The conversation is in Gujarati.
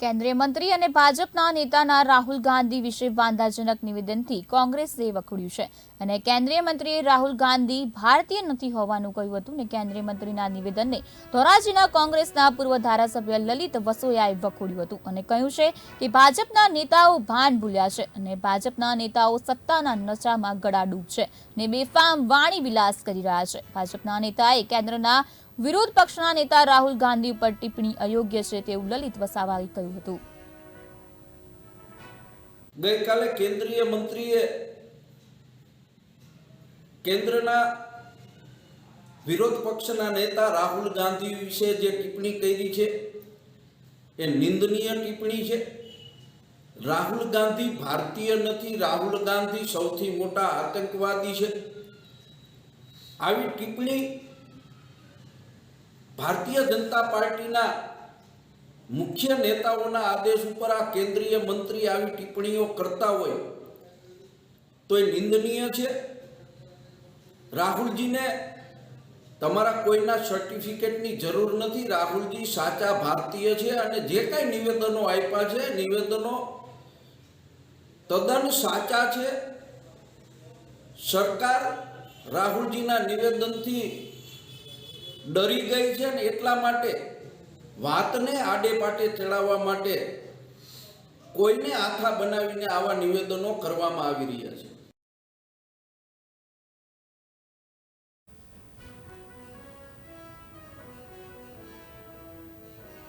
કેન્દ્રીય મંત્રી અને ભાજપના નેતાના રાહુલ ગાંધી વિશે વાંધાજનક નિવેદનથી કોંગ્રેસે વખોડ્યું છે. અને કેન્દ્રીય મંત્રીએ રાહુલ ગાંધી ભારતીય નથી હોવાનું કહ્યું હતું ને કેન્દ્રીય મંત્રીના નિવેદનને ધોરાજીના કોંગ્રેસના પૂર્વ ધારાસભ્ય લલિત વસોયાએ વખોડ્યું હતું અને કહ્યું છે કે ભાજપના નેતાઓ ભાન ભૂલ્યા છે અને ભાજપના નેતાઓ સત્તાના નશામાં ગળાડૂબ છે ને બેફામ વાણી વિલાસ કરી રહ્યા છે. ભાજપના નેતાએ કેન્દ્રના વિરોધ પક્ષના નેતા રાહુલ ગાંધી ઉપર ટિપ્પણી અયોગ્ય છે તેવું લલિત વસાવાએ કહ્યું હતું. ગઈકાલે કેન્દ્રીય મંત્રીએ કેન્દ્રના વિરોધ પક્ષના નેતા રાહુલ ગાંધી વિશે જે ટિપ્પણી કરી છે, એ નિંદનીય ટિપ્પણી છે. રાહુલ ગાંધી ભારતીય નથી, રાહુલ ગાંધી સૌથી મોટા આતંકવાદી છે. આવી ટિપ્પણી ભારતીય જનતા પાર્ટીના મુખ્ય નેતાઓના આદેશ ઉપર આ કેન્દ્રીય મંત્રી આવી ટિપ્પણીઓ કરતા હોય તો એ નિંદનીય છે? રાહુલજીને તમારા કોઈના સર્ટિફિકેટની જરૂર નથી. રાહુલજી સાચા ભારતીય છે અને જે કાંઈ નિવેદનો આપ્યા છે નિવેદનો તદ્દન સાચા છે. સરકાર રાહુલજીના નિવેદનથી ડરી ગઈ છે ને એટલા માટે વાતને આડે પાટે ચડાવવા માટે કોઈને આથા બનાવીને આવા નિવેદનો કરવામાં આવી રહ્યા છે.